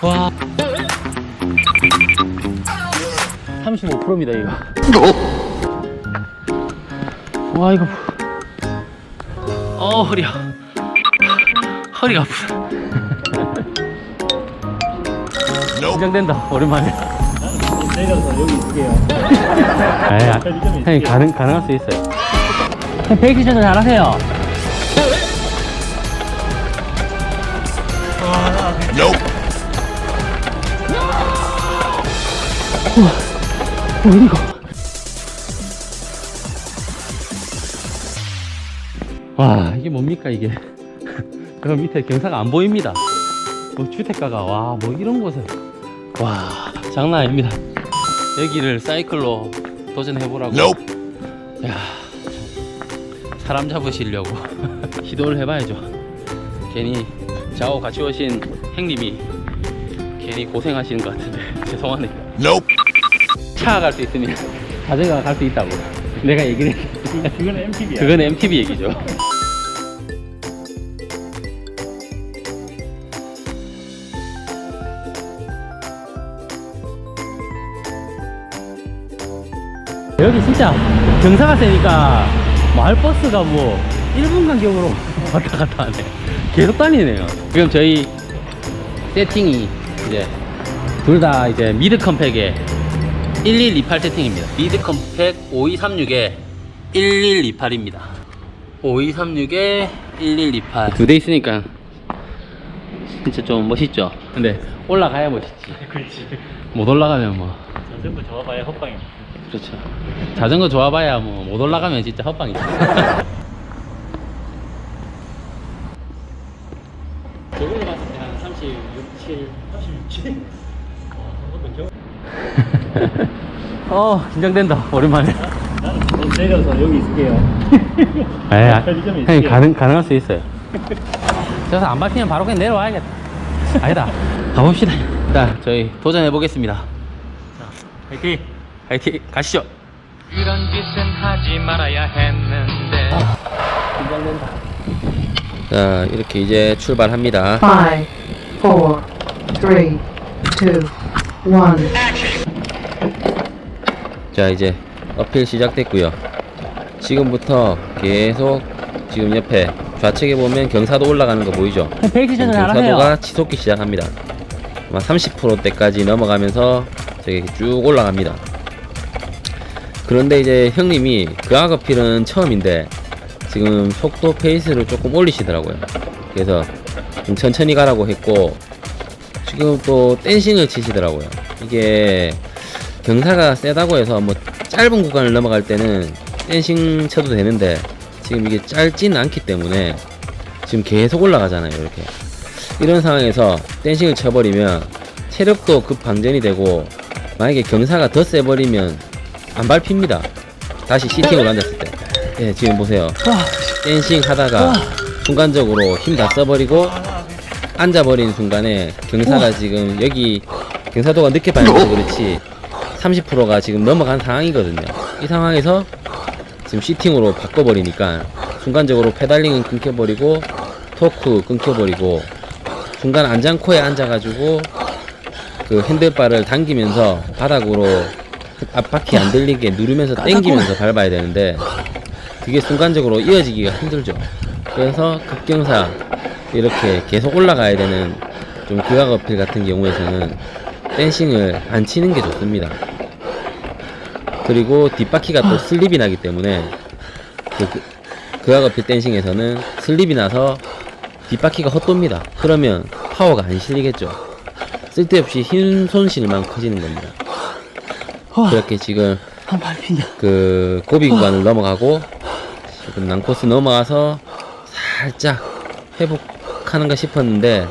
와. 35%입니다, 이거. 와, 이거. 어, 허리야. 허리가 아프다. 긴장된다, 오랜만에. 내려서 여기 있을게요. 아, 형님 가능 가능할 수 있어요. 형 베이킹 셔도 잘하세요. 우와, 어, 이거. 와, 이게 뭡니까 이게? 저 밑에 경사가 안 보입니다. 뭐 주택가가 와, 뭐 이런 곳에 와, 장난 아닙니다. 여기를 사이클로 도전해보라고. 야, 참, 사람 잡으시려고 시도를 해봐야죠. 괜히 저하고 같이 오신 형님이 괜히 고생하시는 것 같은데 죄송하네요. 차갈 수 있으면 자전거 갈 수 있다고 내가 얘기를 했 그거는 MTV야. 그건 MTV 얘기죠. 여기 진짜 경사가 세니까 마을버스가 뭐 1분 간격으로 왔다 갔다 하네. 계속 다니네요. 지금 저희 세팅이 이제 둘 다 이제 미드 컴팩에 1128 세팅입니다. 미드 컴팩 5236에 1128입니다. 5236에 1128. 두 대 있으니까 진짜 좀 멋있죠? 근데 올라가야 멋있지. 그렇지. 못 올라가면 뭐. 자전거 잡아봐야 헛방이야. 그렇죠. 자전거 좋아봐야 뭐 못 올라가면 진짜 헛방이죠. 저걸로 봤을 때 한 36, 7. 36지? 와, 한번더 겨. 어, 긴장된다. 오랜만에. 나는 좀 내려서 여기 있을게요. 에, 편의점에 형님 있을게요. 가능, 가능할 수 있어요. 그래서 안 박히면 바로 그냥 내려와야겠다. 아니다. 가봅시다. 자, 저희 도전해 보겠습니다. 화이팅! 화이팅! 가시죠. 그런 짓은 하지 말아야 했는데 긴장된다. 자, 이렇게 이제 출발합니다. Five, four, three, two, one. 자 이제 어필 시작됐고요. 지금부터 계속 지금 옆에 좌측에 보면 경사도 올라가는 거 보이죠? 지금 경사도가 치솟기 시작합니다. 아마 30%대까지 넘어가면서 저기 쭉 올라갑니다. 그런데 이제 형님이 그 악 어필은 처음인데 지금 속도 페이스를 조금 올리시더라고요. 그래서 좀 천천히 가라고 했고 지금 또 댄싱을 치시더라고요. 이게 경사가 세다고 해서 뭐 짧은 구간을 넘어갈 때는 댄싱 쳐도 되는데 지금 이게 짧지는 않기 때문에 지금 계속 올라가잖아요 이렇게. 이런 상황에서 댄싱을 쳐버리면 체력도 급 방전이 되고 만약에 경사가 더 세버리면 안 밟힙니다. 다시 시팅으로 앉았을 때. 예, 지금 보세요. 댄싱 하다가 순간적으로 힘 다 써버리고 앉아버린 순간에 경사가 지금 여기 경사도가 늦게 밟혀서 그렇지 30%가 지금 넘어간 상황이거든요. 이 상황에서 지금 시팅으로 바꿔버리니까 순간적으로 페달링은 끊겨버리고 토크 끊겨버리고 순간 안장코에 앉아가지고 그 핸들바를 당기면서 바닥으로 앞바퀴 안 들리게 누르면서 당기면서 밟아야 되는데 그게 순간적으로 이어지기가 힘들죠. 그래서 급경사 이렇게 계속 올라가야 되는 좀 그악 어필 같은 경우에서는 댄싱을 안 치는 게 좋습니다. 그리고 뒷바퀴가 또 슬립이 나기 때문에 그, 그, 그악 어필 댄싱에서는 슬립이 나서 뒷바퀴가 헛돕니다. 그러면 파워가 안 실리겠죠. 쓸데없이 힘 손실만 커지는 겁니다. 그렇게 지금 그 고비 구간을 넘어가고 지금 난코스 넘어가서 살짝 회복 하는가 싶었는데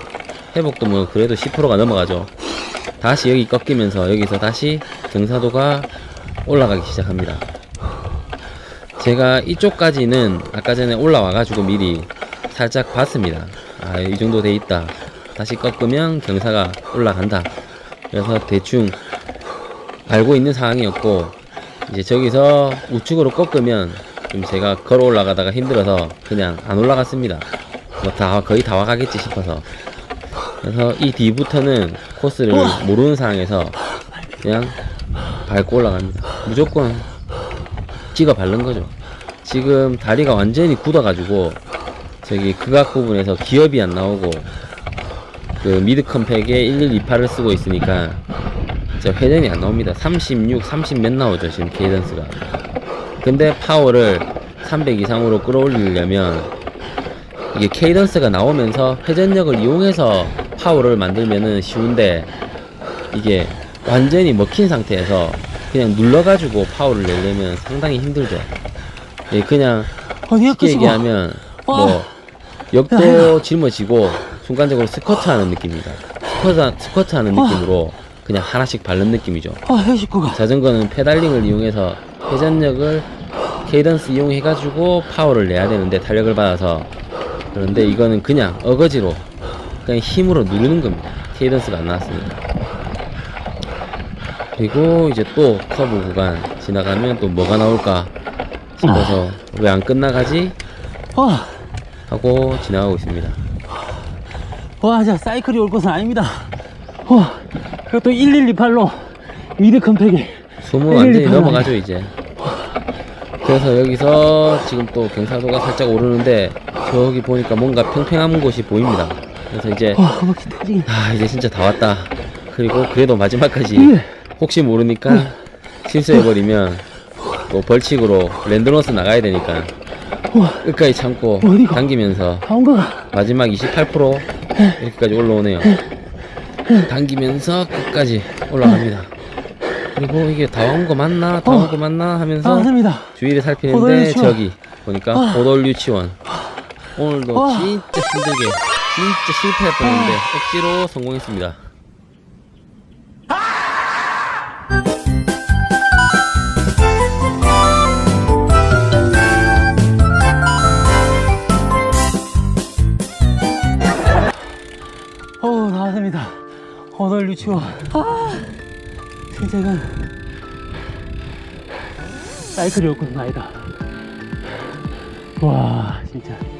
회복도 뭐 그래도 10%가 넘어가죠. 다시 여기 꺾이면서 여기서 다시 경사도가 올라가기 시작합니다. 제가 이쪽까지는 아까 전에 올라와 가지고 미리 살짝 봤습니다. 아, 이 정도 돼 있다. 다시 꺾으면 경사가 올라간다. 그래서 대충 알고 있는 상황이었고, 이제 저기서 우측으로 꺾으면 좀 제가 걸어 올라가다가 힘들어서 그냥 안 올라갔습니다. 뭐 다 거의 다 와가겠지 싶어서. 그래서 이 뒤부터는 코스를 모르는 상황에서 그냥 밟고 올라갑니다. 무조건 찍어 바른 거죠. 지금 다리가 완전히 굳어가지고 저기 극악 부분에서 기업이 안 나오고 그 미드 컴팩에 1128을 쓰고 있으니까 진짜 회전이 안 나옵니다. 36, 30 몇 나오죠 지금 케이던스가. 근데 파워를 300 이상으로 끌어올리려면 이게 케이던스가 나오면서 회전력을 이용해서 파워를 만들면은 쉬운데 이게 완전히 먹힌 상태에서 그냥 눌러가지고 파워를 내려면 상당히 힘들죠. 예, 그냥 쉽게 얘기하면 뭐 역도 짊어지고 순간적으로 스쿼트 하는 느낌입니다. 스쿼트, 스쿼트 하는 느낌으로 그냥 하나씩 밟는 느낌이죠. 자전거는 페달링을 이용해서 회전력을 케이던스 이용해가지고 파워를 내야 되는데 탄력을 받아서 그런데 이거는 그냥 어거지로 그냥 힘으로 누르는 겁니다. 케이던스가 안 나왔으니까. 그리고 이제 또 커브 구간 지나가면 또 뭐가 나올까 싶어서 왜 안 끝나가지 하고 지나가고 있습니다. 와, 자, 사이클이 올 것은 아닙니다. 와, 그것도 1128로 미드 컴팩에. 숨은 완전히 넘어가죠 이제 그래서 여기서 지금 또 경사도가 살짝 오르는데 저기 보니까 뭔가 평평한 곳이 보입니다 그래서 이제 와, 허벅지 터지긴. 아 이제 진짜 다 왔다 그리고 그래도 마지막까지 혹시 모르니까 실수해버리면 또 벌칙으로 랜드로스 나가야 되니까 끝까지 참고 어디가? 당기면서 다온 거가. 마지막 28% 이렇게까지 올라오네요. 당기면서 끝까지 올라갑니다. 그리고 이게 다 온 거 맞나? 다 온 거 맞나? 하면서 맞습니다. 주위를 살피는데 유치원. 저기 보니까 아. 호돌 유치원 오늘도 아. 진짜 힘들게 진짜 실패할 뻔했는데 억지로 성공했습니다. 어, 나왔습니다. 호돌 유치원. 아, 진짜 이건 사이클이 올 것은 아니다. 와, 진짜.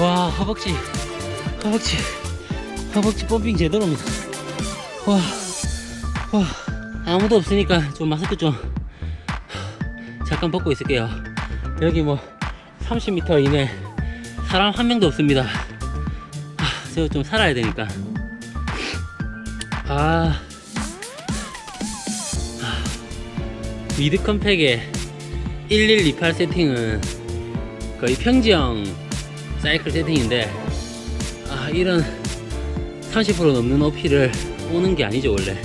와, 허벅지. 허벅지. 허벅지 펌핑 제대로입니다. 와, 와, 아무도 없으니까 좀 마스크 좀 잠깐 벗고 있을게요. 여기 뭐 30m 이내 사람 한 명도 없습니다. 아, 제가 좀 살아야 되니까. 아, 아, 미드 컴팩의 1128 세팅은 거의 평지형 사이클 세팅인데 아 이런 30% 넘는 어필을 오는 게 아니죠 원래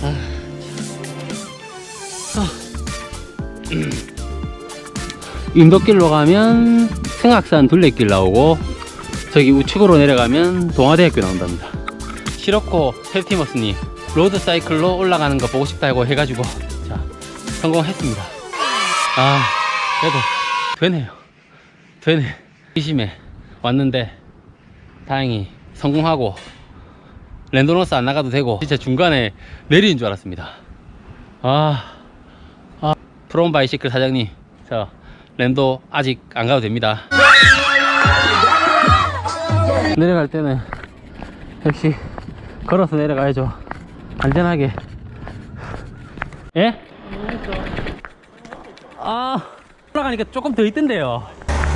아, 참. 아. 음. 임덕길로 가면 승악산 둘레길 나오고 저기 우측으로 내려가면 동아대학교 나온답니다 시로코 펠티머스님 로드 사이클로 올라가는 거 보고 싶다고 해가지고 자 성공했습니다. 아 그래도 되네요. 되네. 의심에 왔는데 다행히 성공하고 랜도노스 안 나가도 되고 진짜 중간에 내리는 줄 알았습니다. 아, 아 프롬 바이시클 사장님. 저 랜도 아직 안 가도 됩니다. 내려갈 때는 역시 걸어서 내려가야죠 안전하게 예? 아 올라가니까 조금 더 있던데요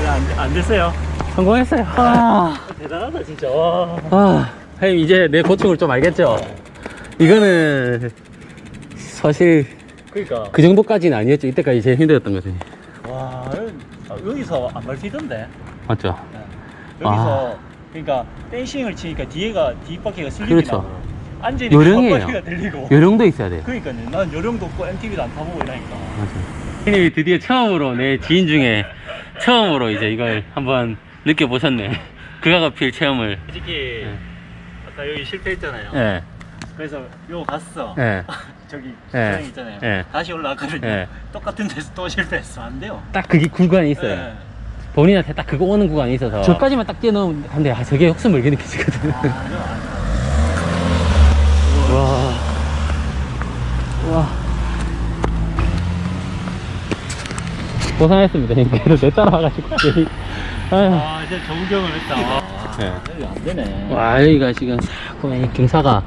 안, 안 됐어요. 성공했어요 아 대단하다 진짜. 와. 아, 형님 이제 내 고충을 좀 알겠죠? 이거는 사실 그러니까 그 정도까지는 아니었죠. 이때까지 제일 힘들었던 거지. 와 여- 여기서 안 밟히던데. 맞죠? 여기서 그러니까 댄싱을 치니까 뒤에가 뒷바퀴가 슬립이 그렇죠. 나고 앉으니까 요령이에요. 뒷바퀴가 들리고. 요령도 있어야 돼요. 그러니까요. 난 요령도 없고 MTV도 안 타보고 이러니까. 맞아요. 형님이 드디어 처음으로 내 지인 중에 처음으로 이제 이걸 한번 느껴보셨네. 극악어필 체험을. 솔직히 네. 아까 여기 실패했잖아요. 예, 그래서 요 갔어. 예, 저기 네. 고장 있잖아요. 네. 다시 올라왔거든요. 네. 똑같은 데서 또 실패했어. 안 돼요. 딱 그게 구간이 있어요. 네. 본인한테 딱 그거 오는 구간이 있어서 저까지만 딱 뛰어넘으면 근데 아 저게 혹시 멀게 느껴지거든 와. 와. 고생했습니다. 그래도 내 따라와가지고. 아 진짜 좋은 경험을 했다 네. 여기 안 되네 와, 여기가 지금 싹 보면 이 경사가.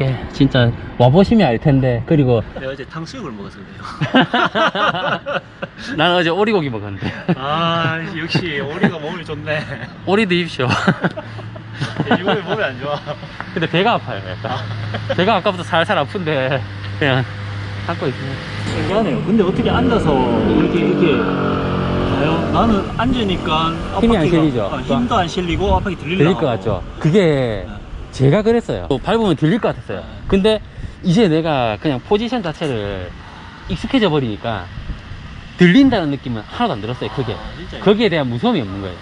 크, 이게 진짜 와보시면 알 텐데. 그리고 내가 어제 탕수육을 먹어서 그래요 나는 어제 오리고기 먹었는데. 아 역시 오리가 몸이 좋네 오리 드십시오. 이번에 몸이 안 좋아 근데 배가 아파요, 약간. 배가 아까부터 살살 아픈데, 그냥 참고 있어요. 신기하네요 근데 어떻게 앉아서 이렇게 이렇게 가요? 나는 앉으니까 힘이 안 실리죠? 어, 힘도 안 실리고 들리려고 들릴 것 같죠? 그게 제가 그랬어요. 밟으면 들릴 것 같았어요. 근데 이제 내가 그냥 포지션 자체를 익숙해져 버리니까 들린다는 느낌은 하나도 안 들었어요, 그게. 진짜요? 거기에 대한 무서움이 없는 거예요.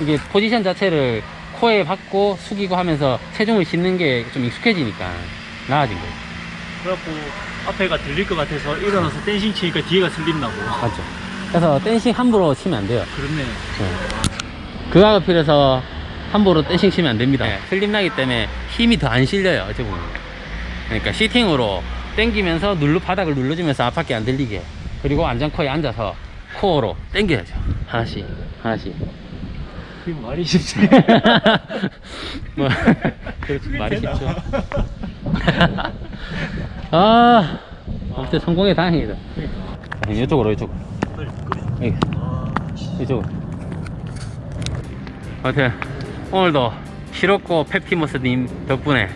이게 포지션 자체를 코에 박고 숙이고 하면서 체중을 싣는 게 좀 익숙해지니까 나아진 거예요. 그래갖고 앞에가 들릴 것 같아서 일어나서 댄싱 치니까 뒤에가 슬린다고 맞죠? 그래서 댄싱 함부로 치면 안 돼요. 그렇네 그 가급필에서 함부로 댄싱 치면 안 됩니다. 슬림 나기 때문에 힘이 더 안 실려요, 어찌 보면. 그러니까 시팅으로 당기면서 눌러 바닥을 눌러주면서 앞바퀴 안 들리게. 그리고 안전코에 앉아서 코어로 당겨야죠. 하나씩, 하나씩. 말이 쉽지 뭐, 그렇지, 말이 쉽죠. 아, 아무튼 성공에 다행이다. 자, 이쪽으로, 이쪽으로. 이쪽으로. 아무튼 오늘도 시로코 펩티머스님 덕분에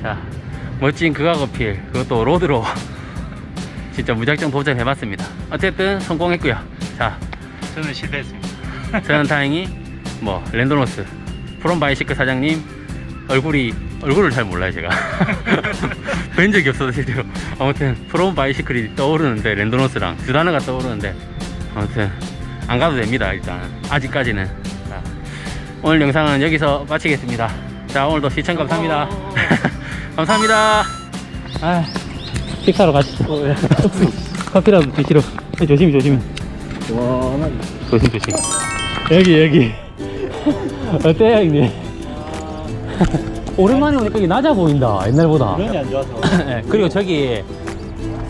자 멋진 극악 어필 그것도 로드로 진짜 무작정 도전해봤습니다. 어쨌든 성공했고요. 자 저는 실패했습니다. 저는 다행히 뭐 랜도노스 프롬 바이시클 사장님 얼굴이 얼굴을 잘 몰라요 제가. 뵌 적이 없어서 실제로. 아무튼 프롬 바이시클이 떠오르는데 랜도노스랑 두 단어가 떠오르는데 아무튼 안 가도 됩니다 일단. 아직까지는. 자, 오늘 영상은 여기서 마치겠습니다. 자 오늘도 시청 감사합니다. 감사합니다. 아 식사로 가시죠 커피라도 드시러. 조심히 조심히. 와 조심 조심. 여기 여기. 어때요 형님? 오랜만에 오니까 이게 낮아 보인다 옛날보다. 면이 안 좋아서. 네, 그리고 저기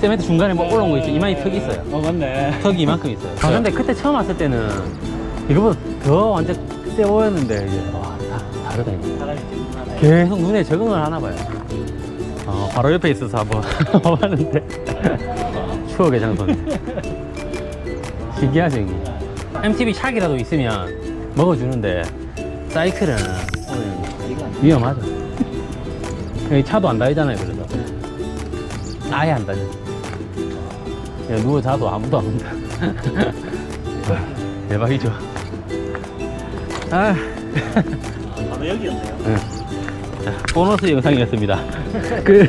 세멘트 중간에 뭐 올라온 거 있죠. 이마이 턱이 있어요. 어 맞네. 턱이 이만큼 있어요. 아 근데 그때 처음 왔을 때는 이거보다 더 완전 세 보였는데 이제. 와 다, 다르다 이게 사람이 든든하네 계속 눈에 적응을 하나 봐요. 어, 바로 옆에 있어서 한번 와봤는데. 추억의 장소네. 신기하죠 형님 MTB 샥이라도 있으면 먹어주는데 사이클은 오늘 위험하죠. 여기 차도 안 다니잖아요 그래서 아예 안 다녀. 누워 자도 아무도 안 온다 대박이죠 아. 바로 여기였네요. 자, 보너스 영상이었습니다. 그